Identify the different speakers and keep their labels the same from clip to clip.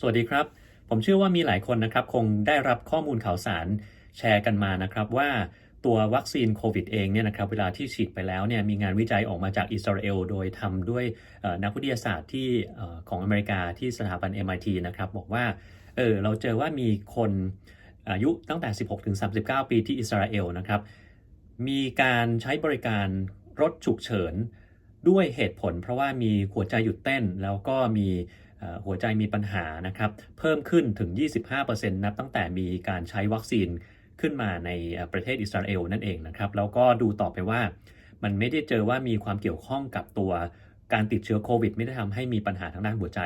Speaker 1: สวัสดีครับ ผมเชื่อว่ามีหลายคนนะครับ คงได้รับข้อมูลข่าวสารแชร์กันมานะครับว่าตัววัคซีนโควิดเองเนี่ยนะครับเวลาที่ฉีดไปแล้วเนี่ยมีงานวิจัยออกมาจากอิสราเอลโดยทำด้วยนักวิทยาศาสตร์ที่ของอเมริกาที่สถาบัน MIT นะครับบอกว่าเออเราเจอว่ามีคนอายุตั้งแต่ 16 ถึง 39 ปีที่อิสราเอลนะครับมีการใช้บริการรถฉุกเฉินด้วยเหตุผล เพราะว่ามีหัวใจหยุดเต้นแล้วก็มี หัวใจมีปัญหานะครับ เพิ่มขึ้นถึง 25%นับตั้งแต่มีการใช้วัคซีนขึ้นมาในประเทศอิสราเอลนั่นเองนะครับ แล้วก็ดูต่อไปว่า มันไม่ได้เจอว่ามีความเกี่ยวข้องกับตัวการติดเชื้อโควิด ไม่ได้ทำให้มีปัญหาทางด้านหัวใจ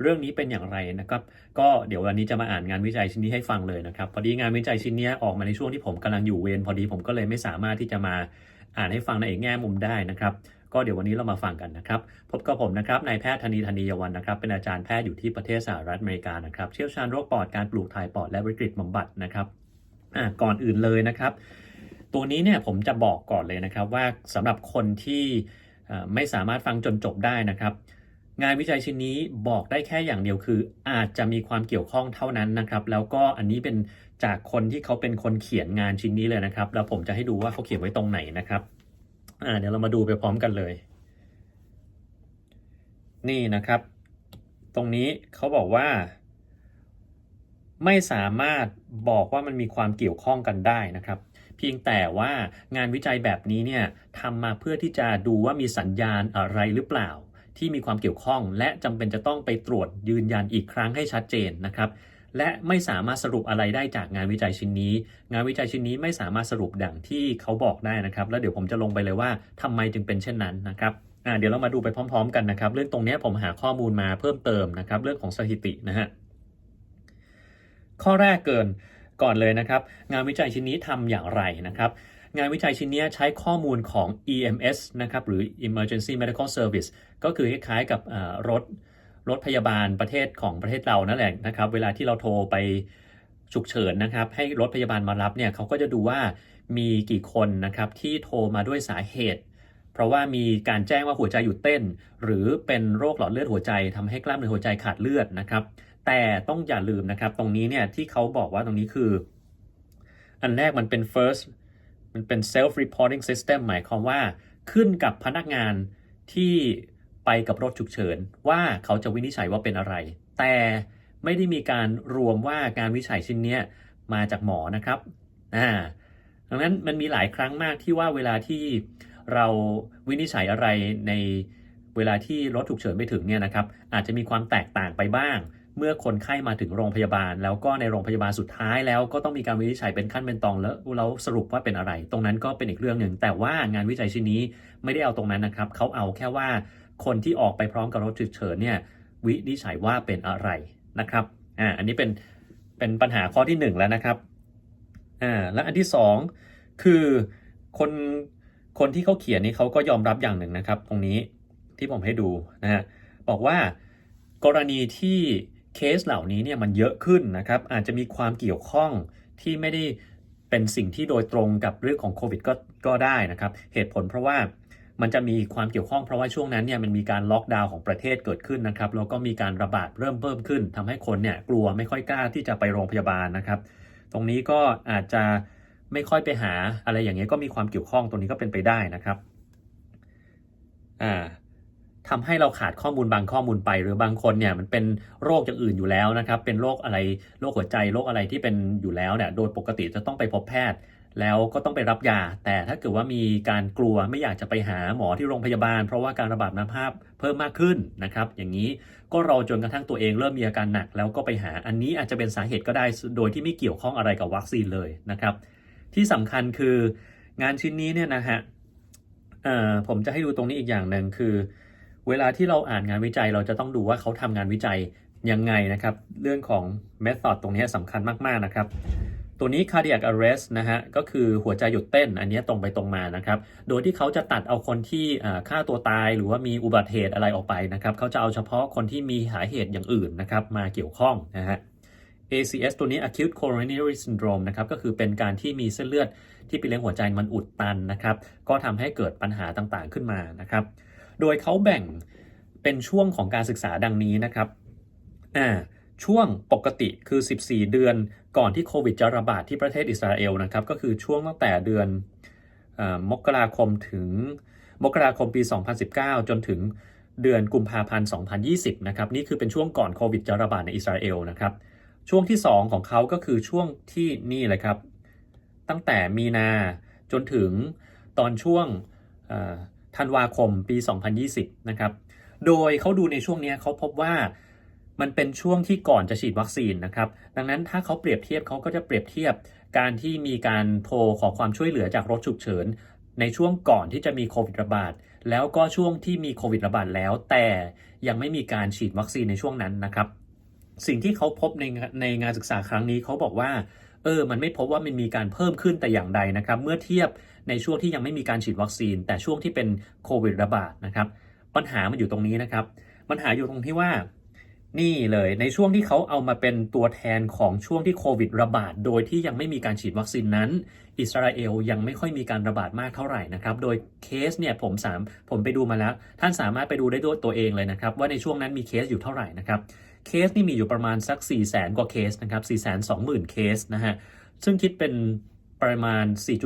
Speaker 1: เรื่องนี้เป็นอย่างไรนะครับ ก็เดี๋ยววันนี้จะมาอ่านงานวิจัยชิ้นนี้ให้ฟังเลยนะครับ พอดีงานวิจัยชิ้นนี้ออกมาในช่วงที่ผมกำลังอยู่เวรพอดีผมก็เลยไม่สามารถที่จะมาอ่านให้ฟังในอีกแง่มุมได้นะครับ ก็เดี๋ยววันนี้เรามาฟังกันนะครับ พบกับผมนะครับนายแพทย์ธนีธนียวันนะครับ เป็นอาจารย์แพทย์อยู่ที่ประเทศสหรัฐอเมริกานะครับ เชี่ยวชาญโรคปอดการปลูกถ่ายปอดและวิกฤตบำบัดนะครับอะก่อนอื่นเลยนะครับ ตัวนี้เนี่ยผมจะบอกก่อนเลยนะครับว่าสำหรับคนที่ไม่สามารถฟังจนจบได้นะครับ งานวิจัยชิ้นนี้บอกได้แค่อย่างเดียวคือ อาจจะมีความเกี่ยวข้องเท่านั้นนะครับ แล้วก็อันนี้เป็นจากคนที่เขาเป็นคนเขียนงานชิ้นนี้เลยนะครับ แล้วผมจะให้ดูว่าเขาเขียนไว้ตรงไหนนะครับ อ่าเดี๋ยวเรามาดูไปพร้อมกันเลย นี่นะครับ ตรงนี้เขาบอกว่า ไม่สามารถบอกว่ามันมีความเกี่ยวข้องกันได้นะครับ เพียงแต่ว่างานวิจัยแบบนี้เนี่ยทำมาเพื่อที่จะดูว่ามีสัญญาณอะไรหรือเปล่า ที่มีความเกี่ยวข้อง และจำเป็นจะต้องไปตรวจยืนยันอีกครั้งให้ชัดเจนนะครับ และไม่สามารถสรุปอะไรได้จากงานวิจัยชิ้นนี้ งานวิจัยชิ้นนี้ไม่สามารถสรุปดังที่เขาบอกได้นะครับ แล้วเดี๋ยวผมจะลงไปเลยว่าทำไมจึงเป็นเช่นนั้นนะครับอ่าเดี๋ยวเรามาดูไปพร้อม ๆ กันนะครับ เรื่องตรงนี้ผมหาข้อมูลมาเพิ่มเติมนะครับ เรื่องของสถิตินะฮะข้อแรกเกินก่อนเลยนะครับ งานวิจัยชิ้นนี้ทำอย่างไรนะครับงานวิจัยชิ้นนี้ใช้ข้อมูลของ EMS นะครับหรือ Emergency Medical Service ก็คือคล้ายๆกับรถ รถพยาบาลประเทศของประเทศเรานั่นแหละนะครับ เวลาที่เราโทรไปฉุกเฉินนะครับ ให้รถพยาบาลมารับเนี่ยเขาก็จะดูว่ามีกี่คนนะครับที่โทรมาด้วยสาเหตุ เพราะว่ามีการแจ้งว่าหัวใจหยุดเต้น หรือเป็นโรคหลอดเลือดหัวใจทำให้กล้ามเนื้อหัวใจขาดเลือดนะครับ แต่ต้องอย่าลืมนะครับ ตรงนี้เนี่ยที่เขาบอกว่าตรงนี้คือ อันแรกมันเป็น first มันเป็น self reporting system หมายความว่าขึ้นกับพนักงานที่ ไปกับรถฉุกเฉินว่าเขาจะวินิจฉัยว่าเป็นอะไร แต่ไม่ได้มีการรวมว่าการวิจัยชิ้นนี้มาจากหมอนะครับอ่าดังนั้นมันมีหลายครั้งมากที่ว่าเวลาที่เราวินิจฉัยอะไรในเวลาที่รถฉุกเฉินไปถึงเนี่ยนะครับอาจจะมีความแตกต่างไปบ้าง เมื่อคนไข้มาถึงโรงพยาบาล แล้วก็ในโรงพยาบาลสุดท้ายแล้วก็ต้องมีการวินิจฉัยเป็นขั้นเป็นตอนแล้วเราสรุปว่าเป็นอะไร ตรงนั้นก็เป็นอีกเรื่องหนึ่งแต่ว่างานวิจัยชิ้นนี้ไม่ได้เอาตรงนั้นนะครับเขาเอาแค่ว่า คนที่ออกไปพร้อมกับรถฉุกเฉินเนี่ยวินิจฉัยว่าเป็นอะไรนะครับอ่าอันนี้เป็นเป็นปัญหาข้อที่หนึ่งแล้วนะครับอ่าและอันที่สองคือคนคนที่เขาเขียนนี่เขาก็ยอมรับอย่างหนึ่งนะครับ ตรงนี้ที่ผมให้ดูนะฮะบอกว่ากรณีที่เคสเหล่านี้เนี่ยมันเยอะขึ้นนะครับ อาจจะมีความเกี่ยวข้องที่ไม่ได้เป็นสิ่งที่โดยตรงกับเรื่องของโควิดก็ก็ได้นะครับ เหตุผลเพราะว่า มันจะมีความเกี่ยวข้องเพราะว่าช่วงนั้นเนี่ยมันมีการล็อกดาวน์ของประเทศเกิดขึ้นนะครับแล้วก็มีการระบาดเริ่มเพิ่มขึ้นทำให้คนเนี่ยกลัวไม่ค่อยกล้าที่จะไปโรงพยาบาลนะครับ ตรงนี้ก็อาจจะไม่ค่อยไปหาอะไรอย่างเงี้ยก็มีความเกี่ยวข้องตรงนี้ก็เป็นไปได้นะครับอ่าทำให้เราขาดข้อมูลบางข้อมูลไป หรือบางคนเนี่ยมันเป็นโรคอย่างอื่นอยู่แล้วนะครับ เป็นโรคอะไรโรคหัวใจโรคอะไรที่เป็นอยู่แล้วเนี่ยโดยปกติจะต้องไปพบแพทย์ แล้วก็ต้องไปรับยา แต่ถ้าเกิดว่ามีการกลัวไม่อยากจะไปหาหมอที่โรงพยาบาล เพราะว่าการระบาดน้ำภาพเพิ่มมากขึ้นนะครับ อย่างนี้ก็รอจนกระทั่งตัวเองเริ่มมีอาการหนัก แล้วก็ไปหาอันนี้อาจจะเป็นสาเหตุก็ได้ โดยที่ไม่เกี่ยวข้องอะไรกับวัคซีนเลยนะครับ ที่สำคัญคืองานชิ้นนี้เนี่ยนะฮะผมจะให้ดูตรงนี้อีกอย่างหนึ่งคือ เวลาที่เราอ่านงานวิจัยเราจะต้องดูว่าเขาทำงานวิจัยยังไงนะครับ เรื่องของ method ตรงนี้สำคัญมากๆนะครับ ตัวนี้ cardiac arrest นะฮะ ก็คือหัวใจหยุดเต้น อันนี้ตรงไปตรงมานะครับ โดยที่เขาจะตัดเอาคนที่อ่าฆ่าตัวตายหรือว่ามีอุบัติเหตุอะไรออกไปนะครับ เขาจะเอาเฉพาะคนที่มีสาเหตุอย่างอื่นนะครับมาเกี่ยวข้องนะฮะ ACS ตัวนี้ acute coronary syndrome นะครับ ก็คือเป็นการที่มีเส้นเลือดที่ไปเลี้ยงหัวใจมันอุดตันนะครับ ก็ทำให้เกิดปัญหาต่างๆขึ้นมานะครับ โดยเขาแบ่งเป็นช่วงของการศึกษาดังนี้นะครับ อ่าช่วงปกติคือ 14 เดือน ก่อนที่โควิดจะระบาดที่ประเทศอิสราเอลนะครับ ก็คือช่วงตั้งแต่เดือนอมกราคมถึงมกราคมปี 2019 จนถึงเดือนกุมภาพันธ์ 2020 นะครับ นี่คือเป็นช่วงก่อนโควิดจะระบาดในอิสราเอลนะครับ ช่วงที่ 2 ของเขาก็คือช่วงที่นี่เลยครับ ตั้งแต่มีนาจนถึงตอนช่วงธันวาคมปี 2020 นะครับ โดยเขาดูในช่วงนี้เขาพบว่า มันเป็นช่วงที่ก่อนจะฉีดวัคซีนนะครับ ดังนั้นถ้าเขาเปรียบเทียบเขาก็จะเปรียบเทียบการที่มีการโทรขอความช่วยเหลือจากรถฉุกเฉิน ในช่วงก่อนที่จะมีโควิดระบาด แล้วก็ช่วงที่มีโควิดระบาดแล้ว แต่ยังไม่มีการฉีดวัคซีนในช่วงนั้นนะครับ สิ่งที่เขาพบในงานในงานศึกษาครั้งนี้เขาบอกว่าเออ มันไม่พบว่ามันมีการเพิ่มขึ้นแต่อย่างใดนะครับ เมื่อเทียบในช่วงที่ยังไม่มีการฉีดวัคซีน แต่ช่วงที่เป็นโควิดระบาดนะครับ ปัญหามันอยู่ตรงนี้นะครับ ปัญหาอยู่ตรงที่ว่า นี่เลยในช่วงที่เขาเอามาเป็นตัวแทนของช่วงที่โควิดระบาด โดยที่ยังไม่มีการฉีดวัคซีนนั้น อิสราเอลยังไม่ค่อยมีการระบาดมากเท่าไหร่นะครับ โดยเคสเนี่ยผมสามผมไปดูมาแล้ว ท่านสามารถไปดูได้ด้วยตัวเองเลยนะครับ ว่าในช่วงนั้นมีเคสอยู่เท่าไหร่นะครับ เคสนี่มีอยู่ประมาณสัก 4 0 0แสนกว่าเคสนะครับ4 2 0 0 0 0 เคสนะฮะซึ่งคิดเป็นประมาณ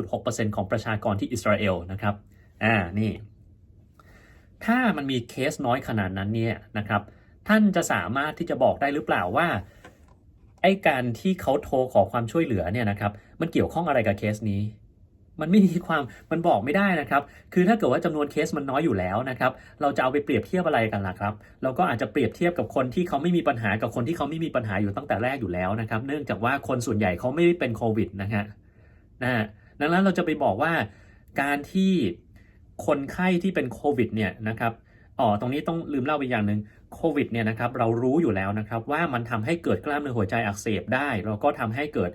Speaker 1: 4.6%ของประชากรที่อิสราเอลนะครับอ่านี่ ถ้ามันมีเคสน้อยขนาดนั้นเนี่ยนะครับ ท่านจะสามารถที่จะบอกได้หรือเปล่าว่าไอ้การที่เขาโทรขอความช่วยเหลือเนี่ยนะครับ มันเกี่ยวข้องอะไรกับเคสนี้ มันไม่มีความมันบอกไม่ได้นะครับ คือถ้าเกิดว่าจำนวนเคสมันน้อยอยู่แล้วนะครับ เราจะเอาไปเปรียบเทียบอะไรกันล่ะครับ เราก็อาจจะเปรียบเทียบกับคนที่เขาไม่มีปัญหากับคนที่เขาไม่มีปัญหาอยู่ตั้งแต่แรกอยู่แล้วนะครับ เนื่องจากว่าคนส่วนใหญ่เขาไม่ได้เป็นโควิดนะฮะนะดังนั้นเราจะไปบอกว่าการที่คนไข้ที่เป็นโควิดเนี่ยนะครับอ๋อตรงนี้ต้องลืมเล่าไปอย่างหนึ่ง โควิดเนี่ยนะครับเรารู้อยู่แล้วนะครับว่ามันทำให้เกิดกล้ามเนื้อหัวใจอักเสบได้แล้วก็ทำให้เกิด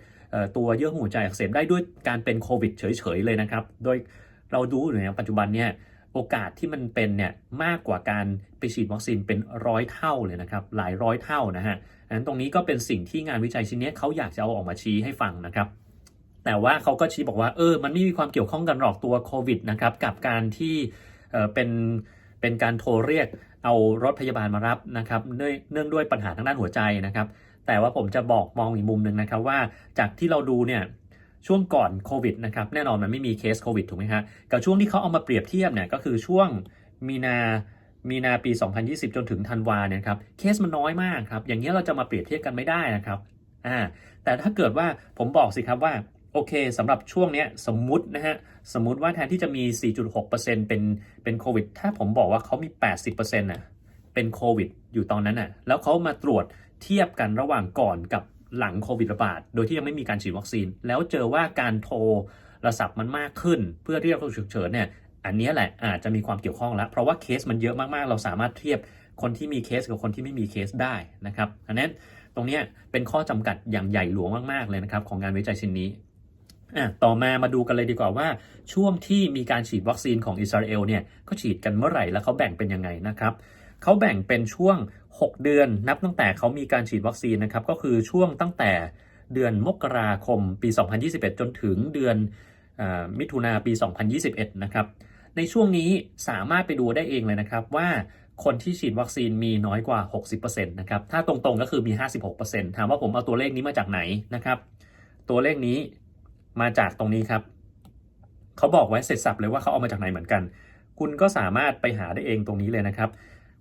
Speaker 1: ตัวเยื่อหุ้มหัวใจอักเสบได้ด้วยการเป็นโควิดเฉยๆเลยนะครับ โดยเราดูอยู่ในปัจจุบันเนี่ยโอกาสที่มันเป็นเนี่ยมากกว่าการไปฉีดวัคซีนเป็นร้อยเท่าเลยนะครับหลายร้อยเท่านะฮะอันนั้นตรงนี้ก็เป็นสิ่งที่งานวิจัยชิ้นนี้เขาอยากจะเอาออกมาชี้ให้ฟังนะครับ แต่ว่าเขาก็ชี้บอกว่าเออมันไม่มีความเกี่ยวข้องกันหรอกตัวโควิดนะครับกับการที่เออเป็นเป็นการโทรเรียก เอารถพยาบาลมารับนะครับเนื่องด้วยปัญหาทางด้านหัวใจนะครับ แต่ว่าผมจะบอกมองอีกมุมหนึ่งนะครับว่าจากที่เราดูเนี่ยช่วงก่อนโควิดนะครับแน่นอนมันไม่มีเคสโควิดถูกไหมฮะกับช่วงที่เขาเอามาเปรียบเทียบเนี่ยก็คือช่วงมีนามีนาปี 2020 จนถึงธันวาเนี่ยครับเคสมันน้อยมากครับอย่างนี้ยเราจะมาเปรียบเทียบกันไม่ได้นะครับอ่าแต่ถ้าเกิดว่าผมบอกสิครับว่า โอเคสำหรับช่วงนี้สมมุตินะฮะ สมมุติว่าแทนที่จะมี 4.6%เป็นเป็นโควิด ถ้าผมบอกว่าเขามี 80%น่ะเป็นโควิดอยู่ตอนนั้นน่ะแล้วเขามาตรวจเทียบกันระหว่างก่อนกับหลังโควิดระบาด โดยที่ยังไม่มีการฉีดวัคซีน แล้วเจอว่าการโทรโทรศัพท์มันมากขึ้น เพื่อเรียกรถฉุกเฉินเนี่ยอันนี้แหละอาจจะมีความเกี่ยวข้องแล้ว เพราะว่าเคสมันเยอะมากๆ เราสามารถเทียบคนที่มีเคสกับคนที่ไม่มีเคสได้นะครับอันนั้นตรงนี้เป็นข้อจำกัดอย่างใหญ่หลวงมากๆเลยนะครับของงานวิจัยชิ้นนี้ อะต่อมามาดูกันเลยดีกว่าว่า ช่วงที่มีการฉีดวัคซีนของอิสราเอลเนี่ยเขาฉีดกันเมื่อไหร่แล้วเขาแบ่งเป็นยังไงนะครับเขาแบ่งเป็นช่วง 6 เดือนนับตั้งแต่เขามีการฉีดวัคซีนนะครับก็คือช่วงตั้งแต่เดือนมกราคมปี 2021 จนถึงเดือนอมิถุนาปี 2021 นะครับในช่วงนี้สามารถไปดูได้เองเลยนะครับว่าคนที่ฉีดวัคซีนมีน้อยกว่า 60%นะครับถ้าตรงๆก็คือมี 56%ถามว่าผมเอาตัวเลขนี้มาจากไหนนะครับตัวเลขนี้ มาจากตรงนี้ครับ เขาบอกไว้เสร็จสับเลยว่าเขาเอามาจากไหนเหมือนกัน คุณก็สามารถไปหาได้เองตรงนี้เลยนะครับ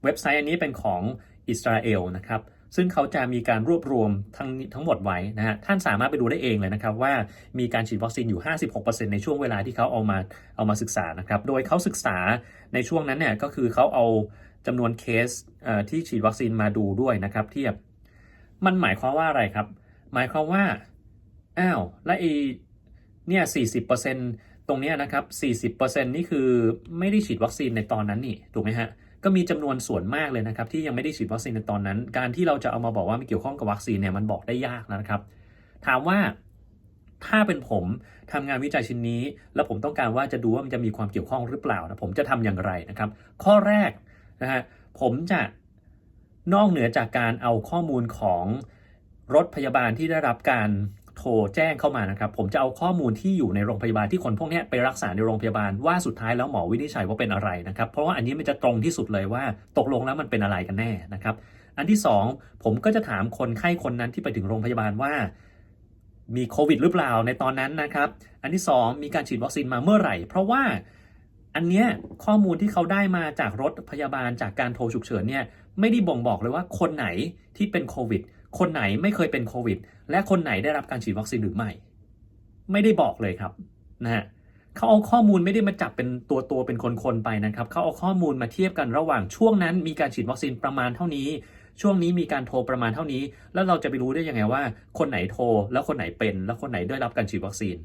Speaker 1: เว็บไซต์อันนี้เป็นของอิสราเอลนะครับ ซึ่งเขาจะมีการรวบรวมทั้งทั้งหมดไว้นะฮะ ท่านสามารถไปดูได้เองเลยนะครับว่ามีการฉีดวัคซีนอยู่ 56%ในช่วงเวลาที่เขาเอามาเอามาศึกษานะครับ โดยเขาศึกษาในช่วงนั้นเนี่ยก็คือเขาเอาจำนวนเคสเอ่อที่ฉีดวัคซีนมาดูด้วยนะครับ เทียบ มันหมายความว่าอะไรครับ หมายความว่า อ้าว และไอ เนี่ย40%ตรงเนี้นะครับ40%นี่คือไม่ได้ฉีดวัคซีนในตอนนั้นนี่ถูกไหมฮะก็มีจำนวนส่วนมากเลยนะครับที่ยังไม่ได้ฉีดวัคซีนในตอนนั้น การที่เราจะเอามาบอกว่าไม่เกี่ยวข้องกับวัคซีนเนี่ยมันบอกได้ยากนะครับ ถามว่าถ้าเป็นผมทำงานวิจัยชิ้นนี้ แล้วผมต้องการว่าจะดูว่ามันจะมีความเกี่ยวข้องหรือเปล่านะผมจะทำอย่างไรนะครับ ข้อแรกนะฮะผมจะนอกเหนือจากการเอาข้อมูลของรถพยาบาลที่ได้รับการ โทรแจ้งเข้ามานะครับ ผมจะเอาข้อมูลที่อยู่ในโรงพยาบาลที่คนพวกนี้ไปรักษาในโรงพยาบาลว่าสุดท้ายแล้วหมอวินิจฉัยว่าเป็นอะไรนะครับ เพราะว่าอันนี้มันจะตรงที่สุดเลยว่าตกลงแล้วมันเป็นอะไรกันแน่นะครับ อันที่สองผมก็จะถามคนไข้คนนั้นที่ไปถึงโรงพยาบาลว่า มีโควิดหรือเปล่าในตอนนั้นนะครับ อันที่สองมีการฉีดวัคซีนมาเมื่อไหร่ เพราะว่าอันเนี้ยข้อมูลที่เขาได้มาจากรถพยาบาลจากการโทรฉุกเฉินเนี่ยไม่ได้บ่งบอกเลยว่าคนไหนที่เป็นโควิดคนไหนไม่เคยเป็นโควิด และคนไหนได้รับการฉีดวัคซีนหรือไม่ ไม่ได้บอกเลยครับนะฮะเขาเอาข้อมูลไม่ได้มาจับเป็นตัวตัวเป็นคนๆไปนะครับเขาเอาข้อมูลมาเทียบกันระหว่างช่วงนั้น มีการฉีดวัคซีนประมาณเท่านี้ ช่วงนี้มีการโทรประมาณเท่านี้ แล้วเราจะไปรู้ได้ยังไงว่า คนไหนโทรแล้วคนไหนเป็น แล้วคนไหนได้รับการฉีดวัคซีน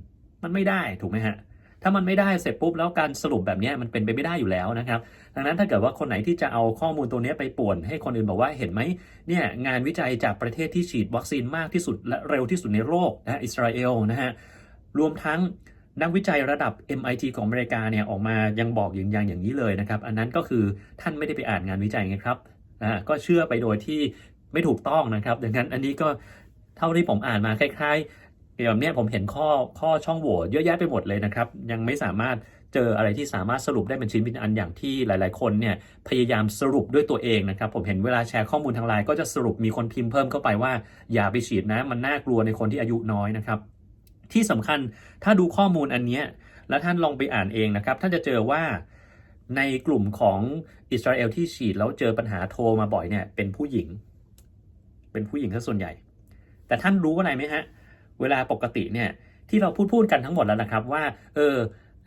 Speaker 1: มันไม่ได้ถูกไหมฮะ ถ้ามันไม่ได้เสร็จปุ๊บแล้วการสรุปแบบนี้มันเป็นไปไม่ได้อยู่แล้วนะครับ ดังนั้นถ้าเกิดว่าคนไหนที่จะเอาข้อมูลตัวนี้ไปป่วน ให้คนอื่นบอกว่าเห็นไหมเนี่ยงานวิจัยจากประเทศที่ฉีดวัคซีนมากที่สุดและเร็วที่สุดในโลกนะอิสราเอลนะฮะรวมทั้งนักวิจัยระดับ MIT ของอเมริกาเนี่ยออกมายังบอกยืนยันอย่างนี้เลยนะครับ อันนั้นก็คือท่านไม่ได้ไปอ่านงานวิจัยไงครับนะก็เชื่อไปโดยที่ไม่ถูกต้องนะครับ ดังนั้นอันนี้ก็เท่าที่ผมอ่านมาคล้ายๆ เดี๋ยวเนี้ผมเห็นข้อข้อช่องโหว่เยอะแยะไปหมดเลยนะครับ ยังไม่สามารถเจออะไรที่สามารถสรุปได้เป็นชิ้นเป็นอันอย่างที่หลาย ๆ คนเนี่ยพยายามสรุปด้วยตัวเองนะครับ ผมเห็นเวลาแชร์ข้อมูลทางไลน์ก็จะสรุปมีคนพิมพ์เพิ่มเข้าไปว่า อย่าไปฉีดนะมันน่ากลัวในคนที่อายุน้อยนะครับ ที่สำคัญถ้าดูข้อมูลอันนี้แล้วท่านลองไปอ่านเองนะครับท่านจะเจอว่าในกลุ่มของอิสราเอลที่ฉีดแล้วเจอปัญหาโทรมาบ่อยเนี่ยเป็นผู้หญิง เป็นผู้หญิงซะส่วนใหญ่ แต่ท่านรู้อะไรไหมฮะ เวลาปกติเนี่ยที่เราพูดพูดกันทั้งหมดแล้วนะครับว่าเออ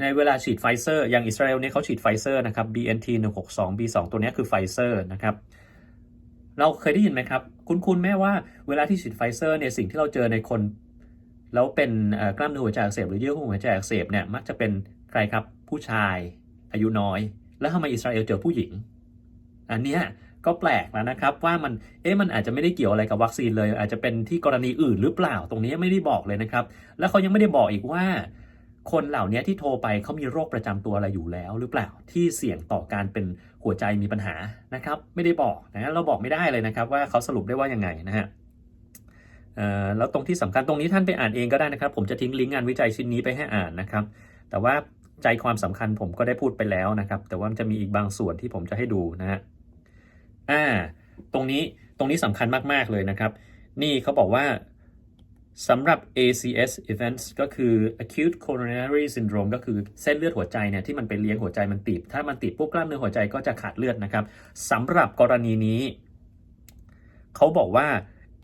Speaker 1: ในเวลาฉีดไฟเซอร์อย่างอิสราเอลเนี่ยเขาฉีดไฟเซอร์นะครับ BNT 162 B2 ตัวนี้คือไฟเซอร์นะครับเราเคยได้ยินไหมครับ คุณคุณแม่ว่าเวลาที่ฉีดไฟเซอร์เนี่ยสิ่งที่เราเจอในคน แล้วเป็นเอ่อกล้ามเนื้อหัวใจอักเสบหรือเยื่อหุ้มหัวใจอักเสบเนี่ยมักจะเป็นใครครับผู้ชายอายุน้อย แล้วทำไมอิสราเอลเจอผู้หญิง อันเนี้ย ก็แปลกแล้วนะครับ ว่ามันเอ๊ะมันอาจจะไม่ได้เกี่ยวอะไรกับวัคซีนเลย อาจจะเป็นที่กรณีอื่นหรือเปล่าตรงนี้ไม่ได้บอกเลยนะครับ แล้วเขายังไม่ได้บอกอีกว่า คนเหล่านี้ที่โทรไปเขามีโรคประจำตัวอะไรอยู่แล้ว หรือเปล่าที่เสี่ยงต่อการเป็นหัวใจมีปัญหานะครับ ไม่ได้บอกนะเราบอกไม่ได้เลยนะครับ ว่าเขาสรุปได้ว่ายังไงนะฮะแล้วตรงที่สำคัญตรงนี้ท่านไปอ่านเองก็ได้นะครับ ผมจะทิ้งลิงก์งานวิจัยชิ้นนี้ไปให้อ่านนะครับ แต่ว่าใจความสำคัญผมก็ได้พูดไปแล้วนะครับ แต่ว่ามันจะมีอีกบางส่วนที่ผมจะให้ดูนะฮะ อ่าตรงนี้ตรงนี้สำคัญมาก ๆ เลยนะครับ นี่เขาบอกว่าสำหรับ ACS events ก็คือ acute coronary syndrome ก็คือเส้นเลือดหัวใจเนี่ยที่มันไปเลี้ยงหัวใจมันตีบ ถ้ามันตีบปุ๊บกล้ามเนื้อหัวใจก็จะขาดเลือดนะครับสำหรับกรณีนี้ เขาบอกว่า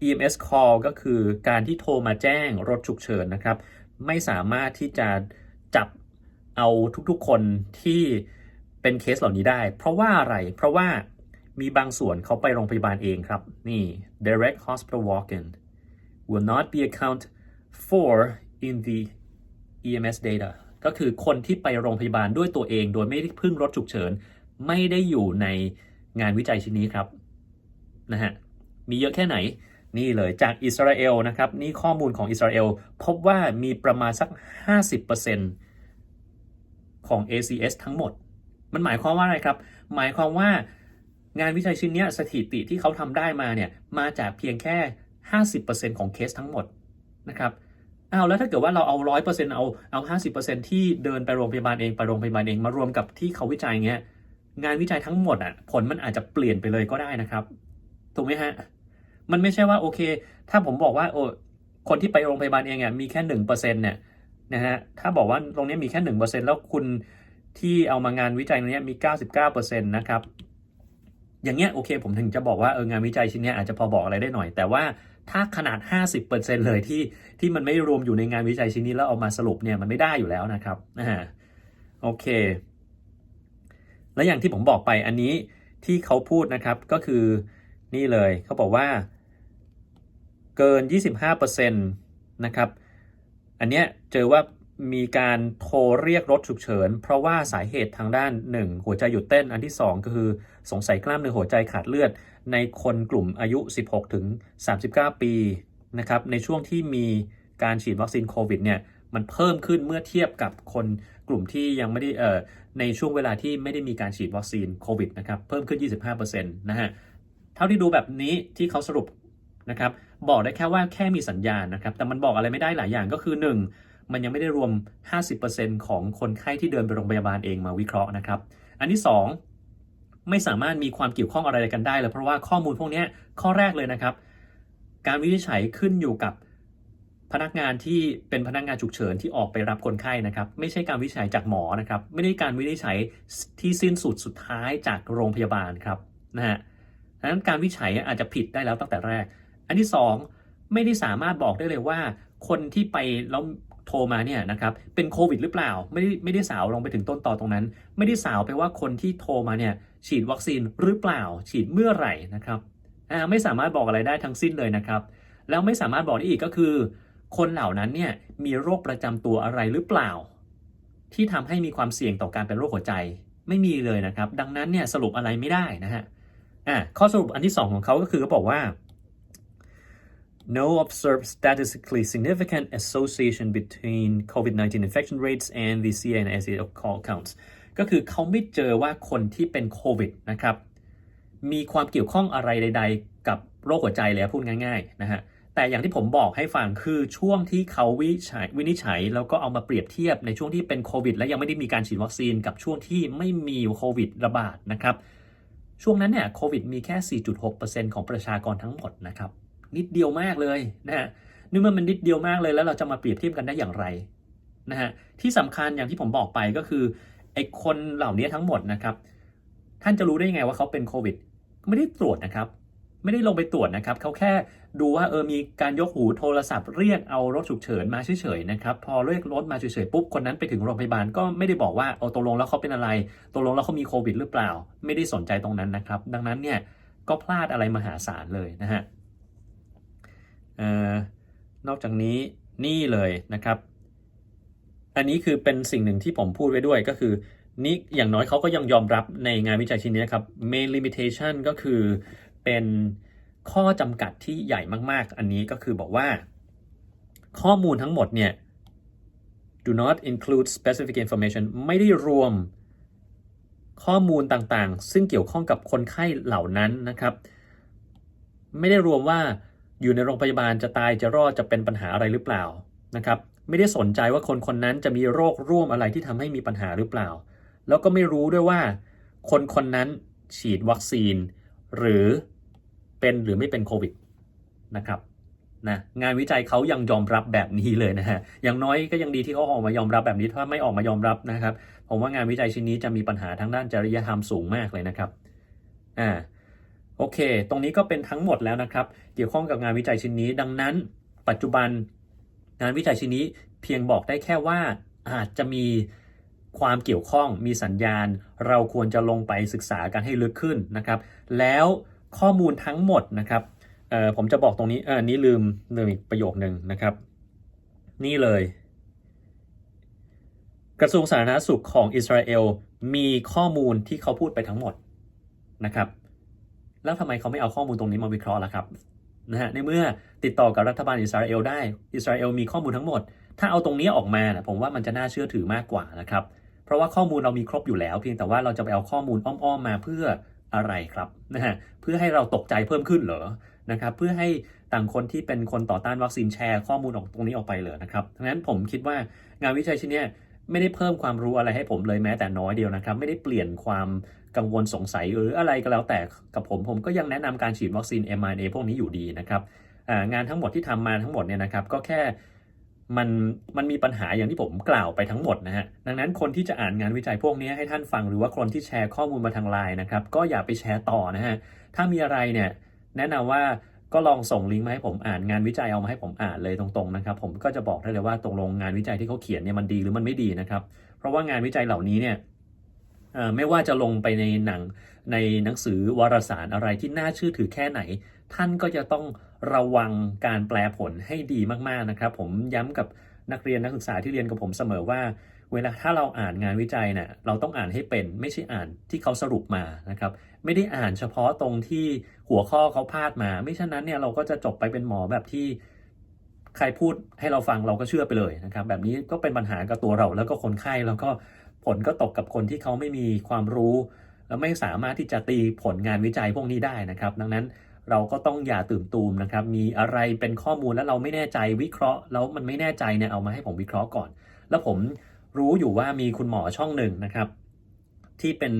Speaker 1: EMS call ก็คือการที่โทรมาแจ้งรถฉุกเฉินนะครับ ไม่สามารถที่จะจับเอาทุกๆคนที่เป็นเคสเหล่านี้ได้ เพราะว่าอะไร เพราะว่า มีบางส่วนเขาไปโรงพยาบาลเองครับ นี่ direct hospital walk-in will not be account for in the EMS data ก็คือคนที่ไปโรงพยาบาลด้วยตัวเอง โดยไม่ได้พึ่งรถฉุกเฉิน ไม่ได้อยู่ในงานวิจัยชิ้นนี้ครับนะฮะมีเยอะแค่ไหน นี่เลยจากอิสราเอลนะครับ นี่ข้อมูลของอิสราเอลพบว่ามีประมาณสัก 50%ของ ACS ทั้งหมด มันหมายความว่าอะไรครับ หมายความว่า งานวิจัยชิ้นนี้สถิติที่เขาทำได้มาเนี่ยมาจากเพียงแค่ 50%ของเคสทั้งหมดนะครับเอาแล้วถ้าเกิดว่าเราเอา 100%เอาเอา 50%ที่เดินไปโรงพยาบาลเองไปโรงพยาบาลเองมารวมกับที่เขาวิจัยเงี้ยงานวิจัยทั้งหมดอะผลมันอาจจะเปลี่ยนไปเลยก็ได้นะครับ ถูกไหมฮะ มันไม่ใช่ว่าโอเค ถ้าผมบอกว่าโอ้คนที่ไปโรงพยาบาลเองอะมีแค่หนึ่งเปอร์เซ็นต์เนี่ยนะฮะถ้าบอกว่าตรงนี้มีแค่หนึ่งเปอร์เซ็นต์แล้วคุณที่เอามางานวิจัยตรงนี้มีเก้าสิบเก้าเปอร์เซ็นต์นะครับ อย่างเงี้ยโอเค ผมถึงจะบอกว่าเอองานวิจัยชิ้นเนี้ยอาจจะพอบอกอะไรได้หน่อย แต่ว่าถ้าขนาด 50%เลยที่ที่มันไม่รวมอยู่ในงานวิจัยชิ้นนี้แล้วเอามาสรุปเนี่ยมันไม่ได้อยู่แล้วนะครับนะฮะโอเค และอย่างที่ผมบอกไปอันนี้ที่เขาพูดนะครับก็คือนี่เลยเขาบอกว่าเกิน 25%นะครับ อันเนี้ยเจอว่า มีการโทรเรียกรถฉุกเฉิน เพราะว่าสาเหตุทางด้าน 1 หัวใจหยุดเต้นอันที่ 2 ก็คือสงสัยกล้ามเนื้อหัวใจขาดเลือด ในคนกลุ่มอายุ 16 ถึง 39 ปีนะครับในช่วงที่มีการฉีดวัคซีนโควิดเนี่ยมันเพิ่มขึ้นเมื่อเทียบกับคนกลุ่มที่ยังไม่ได้เอ่อในช่วงเวลาที่ไม่ได้มีการฉีดวัคซีนโควิดนะครับเพิ่มขึ้น 25%นะฮะเท่าที่ดูแบบนี้ที่เขาสรุปนะครับบอกได้แค่ว่าแค่มีสัญญาณนะครับแต่มันบอกอะไรไม่ได้หลายอย่างก็คือ 1 มันยังไม่ได้รวม 50%ของคนไข้ที่เดินไปโรงพยาบาลเองมาวิเคราะห์นะครับ อันที่ 2 ไม่สามารถมีความเกี่ยวข้องอะไรกันได้เลยเพราะว่าข้อมูลพวกนี้ข้อแรกเลยนะครับ การวินิจฉัยขึ้นอยู่กับพนักงานที่เป็นพนักงานฉุกเฉินที่ออกไปรับคนไข้นะครับ ไม่ใช่การวินิจฉัยจากหมอนะครับ ไม่ได้การวินิจฉัยที่สิ้นสุดสุดท้ายจากโรงพยาบาลครับนะฮะดังนั้นการวิจัยอาจจะผิดได้แล้วตั้งแต่แรก อันที่สองไม่ได้สามารถบอกได้เลยว่า คนที่ไปแล้ว โทรมาเนี่ยนะครับเป็นโควิดหรือเปล่า ไม่ได้ไม่ได้สาวลงไปถึงต้นต่อตรงนั้น ไม่ได้สาวไปว่าคนที่โทรมาเนี่ยฉีดวัคซีนหรือเปล่า ฉีดเมื่อไหร่นะครับไม่สามารถบอกอะไรได้ทั้งสิ้นเลยนะครับ แล้วไม่สามารถบอกได้อีกก็คือ คนเหล่านั้นเนี่ยมีโรคประจำตัวอะไรหรือเปล่า ที่ทำให้มีความเสี่ยงต่อการเป็นโรคหัวใจไม่มีเลยนะครับ ดังนั้นเนี่ยสรุปอะไรไม่ได้นะฮะอ่าข้อสรุปอันที่สองของเขาก็คือเขาบอกว่า no observed statistically significant association between COVID-19 infection rates and the CA and SA call counts ก็คือเขาไม่เจอว่าคนที่เป็นโควิดนะครับ มีความเกี่ยวข้องอะไรใด ๆ กับโรคหัวใจเลยพูดง่ายๆนะฮะ แต่อย่างที่ผมบอกให้ฟังคือช่วงที่เขาวิจัยวินิจฉัย แล้วก็เอามาเปรียบเทียบในช่วงที่เป็นโควิด และยังไม่ได้มีการฉีดวัคซีนกับช่วงที่ไม่มีโควิดระบาดนะครับ ช่วงนั้นเนี่ยโควิดมีแค่ 4.6%ของประชากรทั้งหมดนะครับ นิดเดียวมากเลยนะฮะนี่มันมันนิดเดียวมากเลยแล้วเราจะมาเปรียบเทียบกันได้อย่างไรนะฮะที่สำคัญอย่างที่ผมบอกไปก็คือไอ้คนเหล่านี้ทั้งหมดนะครับ ท่านจะรู้ได้ยังไงว่าเขาเป็นโควิดไม่ได้ตรวจนะครับ ไม่ได้ลงไปตรวจนะครับเขาแค่ดูว่าเออมีการยกหูโทรศัพท์เรียกเอารถฉุกเฉินมาเฉยๆนะครับพอเรียกรถมาเฉยๆปุ๊บคนนั้นไปถึงโรงพยาบาลก็ไม่ได้บอกว่าเอาตกลงแล้วเขาเป็นอะไรตกลงแล้วเขามีโควิดหรือเปล่า ไม่ได้สนใจตรงนั้นนะครับ ดังนั้นเนี่ยก็พลาดอะไรมหาศาลเลยนะฮะ นอกจากนี้นี่เลยนะครับ อันนี้คือเป็นสิ่งหนึ่งที่ผมพูดไว้ด้วยก็คือนี่อย่างน้อยเขาก็ยังยอมรับในงานวิจัยชิ้นนี้นะครับ main limitation ก็คือเป็นข้อจำกัดที่ใหญ่มาก ๆ อันนี้ก็คือบอกว่า ข้อมูลทั้งหมดเนี่ย do not include specific information ไม่ได้รวมข้อมูลต่างๆ ซึ่งเกี่ยวข้องกับคนไข้เหล่านั้นนะครับ ไม่ได้รวมว่า อยู่ในโรงพยาบาลจะตายจะรอดจะเป็นปัญหาอะไรหรือเปล่านะครับไม่ได้สนใจว่าคนคนนั้นจะมีโรคร่วมอะไรที่ทำให้มีปัญหาหรือเปล่า แล้วก็ไม่รู้ด้วยว่า คนคนนั้นฉีดวัคซีน หรือเป็นหรือไม่เป็นโควิดนะครับนะงานวิจัยเขายังยอมรับแบบนี้เลยนะฮะอย่างน้อยก็ยังดีที่เขาออกมายอมรับแบบนี้ถ้าไม่ออกมายอมรับนะครับผมว่างานวิจัยชิ้นนี้จะมีปัญหาทางด้านจริยธรรมสูงมากเลยนะครับอ่า โอเค ตรงนี้ก็เป็นทั้งหมดแล้วนะครับ เกี่ยวข้องกับงานวิจัยชิ้นนี้ ดังนั้น ปัจจุบันงานวิจัยชิ้นนี้เพียงบอกได้แค่ว่าอาจจะมีความเกี่ยวข้องมีสัญญาณ เราควรจะลงไปศึกษากันให้ลึกขึ้นนะครับ แล้วข้อมูลทั้งหมดนะครับผมจะบอกตรงนี้เออนี้ลืมลืมอีกประโยคหนึ่งนะครับ นี่เลย กระทรวงสาธารณสุขของอิสราเอลมีข้อมูลที่เขาพูดไปทั้งหมดนะครับ แล้วทำไมเขาไม่เอาข้อมูลตรงนี้มาวิเคราะห์ล่ะครับนะฮะในเมื่อติดต่อกับรัฐบาลอิสราเอลได้อิสราเอลมีข้อมูลทั้งหมด ถ้าเอาตรงนี้ออกมานะผมว่ามันจะน่าเชื่อถือมากกว่านะครับ เพราะว่าข้อมูลเรามีครบอยู่แล้ว เพียงแต่ว่าเราจะไปเอาข้อมูลอ้อมๆมาเพื่ออะไรครับนะฮะเพื่อให้เราตกใจเพิ่มขึ้นเหรอนะครับเพื่อให้ต่างคนที่เป็นคนต่อต้านวัคซีนแชร์ข้อมูลออกตรงนี้ออกไปเลยนะครับดังนั้นผมคิดว่างานวิจัยชิ้นนี้ ไม่ได้เพิ่มความรู้อะไรให้ผมเลยแม้แต่น้อยเดียวนะครับ ไม่ได้เปลี่ยนความกังวลสงสัยหรืออะไรก็แล้วแต่กับผมผมก็ยังแนะนำการฉีดวัคซีน mRNA พวกนี้อยู่ดีนะครับงานทั้งหมดที่ทำมาทั้งหมดเนี่ยนะครับก็แค่มันมันมีปัญหาอย่างที่ผมกล่าวไปทั้งหมดนะฮะดังนั้นคนที่จะอ่านงานวิจัยพวกนี้ให้ท่านฟังหรือว่าคนที่แชร์ข้อมูลมาทางไลน์นะครับก็อย่าไปแชร์ต่อนะฮะถ้ามีอะไรเนี่ยแนะนำว่า ก็ลองส่งลิงก์มาให้ผมอ่านงานวิจัยเอามาให้ผมอ่านเลยตรงๆนะครับผมก็จะบอกได้เลยว่าตรงลงงานวิจัยที่เขาเขียนเนี่ยมันดีหรือมันไม่ดีนะครับ เพราะว่างานวิจัยเหล่านี้เนี่ยไม่ว่าจะลงไปในหนังในหนังสือวารสารอะไรที่น่าเชื่อถือแค่ไหน ท่านก็จะต้องระวังการแปลผลให้ดีมากๆนะครับ ผมย้ำกับนักเรียนนักศึกษาที่เรียนกับผมเสมอว่า เวลาถ้าเราอ่านงานวิจัยเนี่ยเราต้องอ่านให้เป็นไม่ใช่อ่านที่เขาสรุปมานะครับ ไม่ได้อ่านเฉพาะตรงที่หัวข้อเขาพาดมา ไม่ฉะนั้นเนี่ยเราก็จะจบไปเป็นหมอแบบที่ใครพูดให้เราฟังเราก็เชื่อไปเลยนะครับ แบบนี้ก็เป็นปัญหากับตัวเราแล้วก็คนไข้แล้วก็ผลก็ตกกับคนที่เขาไม่มีความรู้ และไม่สามารถที่จะตีผลงานวิจัยพวกนี้ได้นะครับ ดังนั้นเราก็ต้องอย่าตื่นตูมนะครับ มีอะไรเป็นข้อมูลแล้วเราไม่แน่ใจวิเคราะห์ แล้วมันไม่แน่ใจเนี่ยเอามาให้ผมวิเคราะห์ก่อน แล้วผม รู้อยู่ว่ามีคุณหมอช่องหนึ่งนะครับ ที่เป็น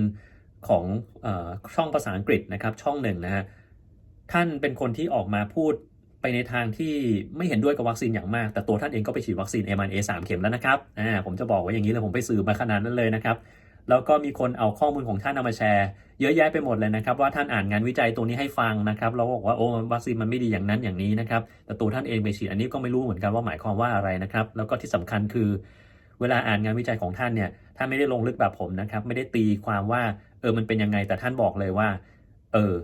Speaker 1: ของอช่องภาษาอังกฤษนะครับ ช่องหนึ่งนะฮะท่านเป็นคนที่ออกมาพูดไปในทางที่ไม่เห็นด้วยกับวัคซีนอย่างมาก แต่ตัวท่านเองก็ไปฉีดวัคซีน m อ n a 3เข็มแล้วนะครับอ่าผมจะบอกไว้อย่างนี้เลยผมไปสืบมาขนาดนั้นเลยนะครับแล้วก็มีคนเอาข้อมูลของท่านเอามาแชร์ เยอะแยะไปหมดเลยนะครับ ว่าท่านอ่านงานวิจัยตัวนี้ให้ฟังนะครับแล้วบอกว่าโอ้วัคซีนมันไม่ดีอย่างนั้นอย่างนี้นะครับแต่ตัวท่านเองไปฉีดอันนี้ก็ไม่รู้เหมือนกันว่าหมายความว่าอะไรนะครับ แล้วก็ที่สำคัญคือ เวลาอ่านงานวิจัยของท่านเนี่ยท่านไม่ได้ลงลึกแบบผมนะครับ ไม่ได้ตีความว่าเออมันเป็นยังไงแต่ท่านบอกเลยว่าเออ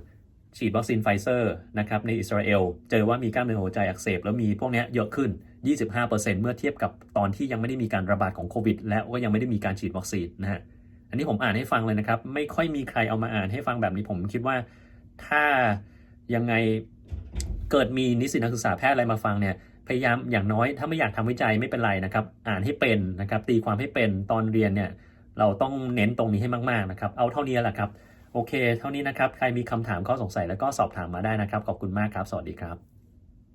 Speaker 1: ฉีดวัคซีนไฟเซอร์นะครับในอิสราเอล เจอว่ามีกล้ามเนื้อหัวใจอักเสบแล้วมีพวกนี้เยอะขึ้น 25%เมื่อเทียบกับตอนที่ยังไม่ได้มีการระบาดของโควิด และก็ยังไม่ได้มีการฉีดวัคซีนนะฮะอันนี้ผมอ่านให้ฟังเลยนะครับ ไม่ค่อยมีใครเอามาอ่านให้ฟังแบบนี้ผมคิดว่าถ้ายังไงเกิดมีนิสิตนักศึกษาแพทย์อะไรมาฟังเนี่ย พยายามอย่างน้อยถ้าไม่อยากทำวิจัยไม่เป็นไรนะครับ อ่านให้เป็นนะครับ ตีความให้เป็นตอนเรียนเนี่ยเราต้องเน้นตรงนี้ให้มากๆนะครับ เอาเท่านี้แหละครับ โอเค เท่านี้นะครับ ใครมีคำถามข้อสงสัยแล้วก็สอบถามมาได้นะครับ ขอบคุณมากครับ สวัสดีครับ